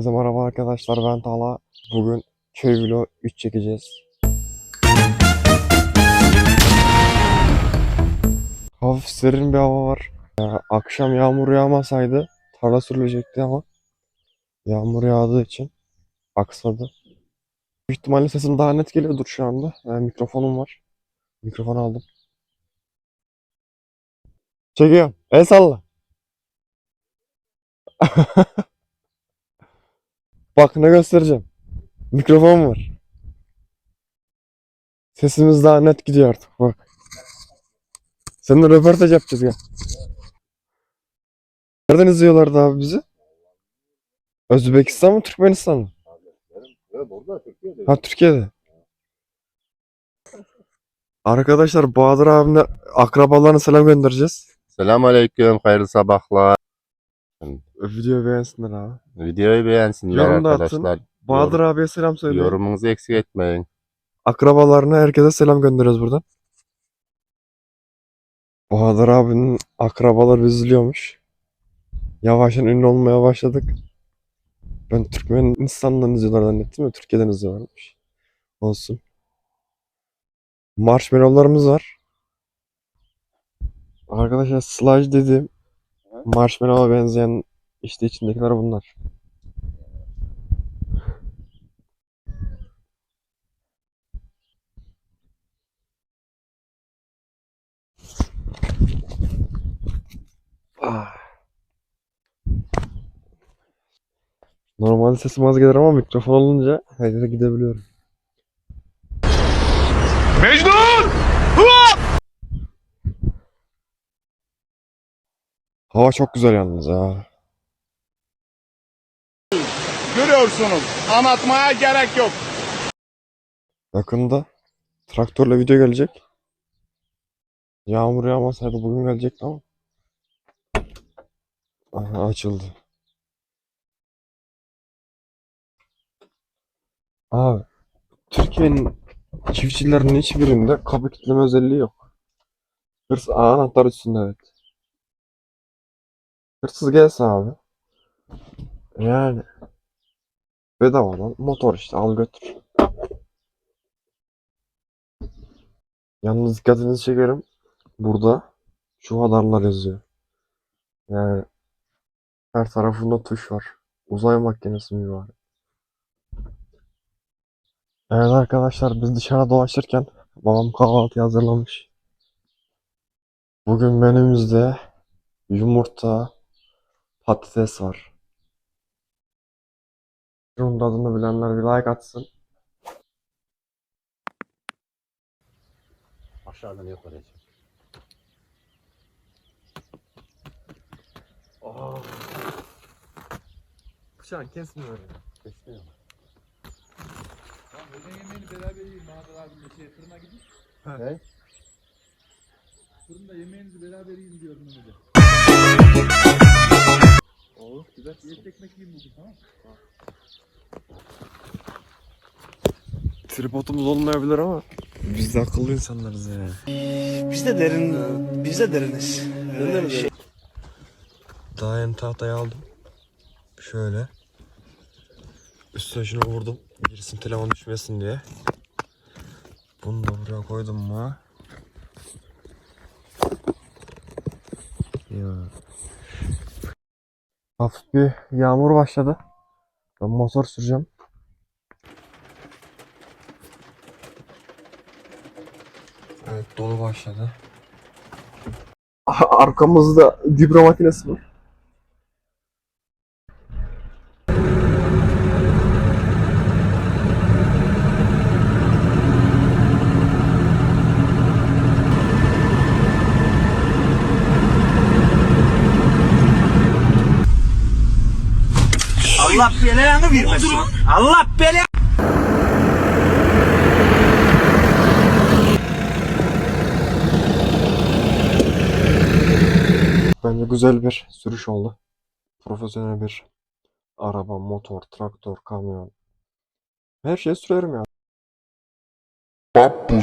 Herkese merhaba arkadaşlar ben Tala. Bugün köy vlog 3 çekeceğiz. Hafif serin bir hava var. Ya, akşam yağmur yağmasaydı tarla sürülecekti ama yağmur yağdığı için aksadı. Büyük ihtimalle sesim daha net geliyordur şu anda. Yani mikrofonum var. Mikrofon aldım. Çekiyorum. El salla. Bak ne göstereceğim. Mikrofon var. Sesimiz daha net gidiyor artık bak. Seninle röportaj yapacağız ya. Nereden izliyorlardı abi bizi? Özbekistan mı Türkmenistan mı? Ha Türkiye'de. Arkadaşlar Bahadır abimle akrabalarına selam göndereceğiz. Selam aleyküm, hayırlı sabahlar. Videoyu beğensinler abi. Videoyu beğensinler Yorum da atın. arkadaşlar. Bahadır abiye selam söyleyin. Yorumunuzu eksik etmeyin. Akrabalarına herkese selam gönderiyoruz buradan. Bahadır abinin akrabaları bizi izliyormuş. Yavaştan ünlü olmaya başladık. Ben Türkmenistan'dan izliyorlar zannettim de Türkiye'den izliyorlarmış. Olsun. Marshmallowlarımız var. Arkadaşlar sludge dediğim marshmallow'a benzeyen işte içindekiler bunlar. Ah. Normalde sesim az gelir ama mikrofon olunca her yere gidebiliyorum. Hava çok güzel yalnız ha. Görüyorsunuz. Anlatmaya gerek yok. Yakında traktörle video gelecek. Yağmur yağmasaydı bugün gelecekti ama. Aha, açıldı. Abi Türkiye'nin çiftçilerinin hiçbirinde kapı kilitleme özelliği yok. Hırs anahtar üstünde evet. Hırsız gelse abi. Yani bedavadan motor işte al götür. Yalnız dikkatinizi çekerim. Burada şu radarlar yazıyor. Yani her tarafında tuş var. Uzay makinesi var? Evet arkadaşlar biz dışarıda dolaşırken babam kahvaltı hazırlamış. Bugün menümüzde yumurta, patates var. Bunun tadını bilenler bir like atsın. Aşağıdan yukarı çık. Oh. Bıçağın kesmiyor ya. Kesmiyor mu? Öğlen yemeğini beraber yiyin Bahadır abimle şey fırına gidin. Ne? Fırında yemeğinizi beraber yiyin diyorum Mehmet'e. Olur güzel. Et ekmek yiyin bugün tamam mı? Tripodumuz olmayabilir ama biz de akıllı insanlarız yani. Biz de derin, biz de deriniz. Öyle şey. Daha yeni tahtayı aldım. Şöyle. Üstüne şunu vurdum. Gerisin telefon düşmesin diye. Bunu da buraya koydum mu? Ya. Hafif bir yağmur başladı. Ben motor süreceğim. Evet dolu başladı. Arkamızda gübre makinesi var. Allah belanı vermesin. Allah belanı. Bence güzel bir sürüş oldu. Profesyonel bir araba, motor, traktör, kamyon. Her şeyi sürerim ya. Papo.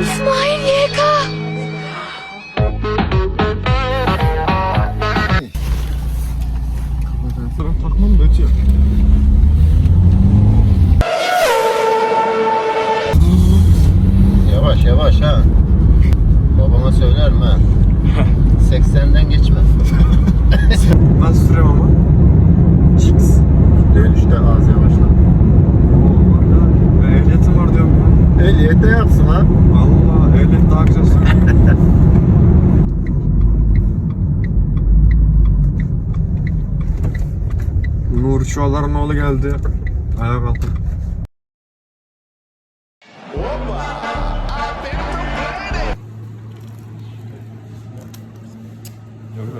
İsmail YK. Kameraya sarım takmam da ötüyor. Yavaş ha. Babama söylerim ha. 80'den geçme. Ben sürüyorum ama. Chicks. Dönüşte az yavaşla. Ve ehliyetim var diyorum ya. Ehliyete yapsın ha. Valla ehliyet daha güzel sürüyor. Nur Çuvalar'ın oğlu geldi. Ayağa kalktım.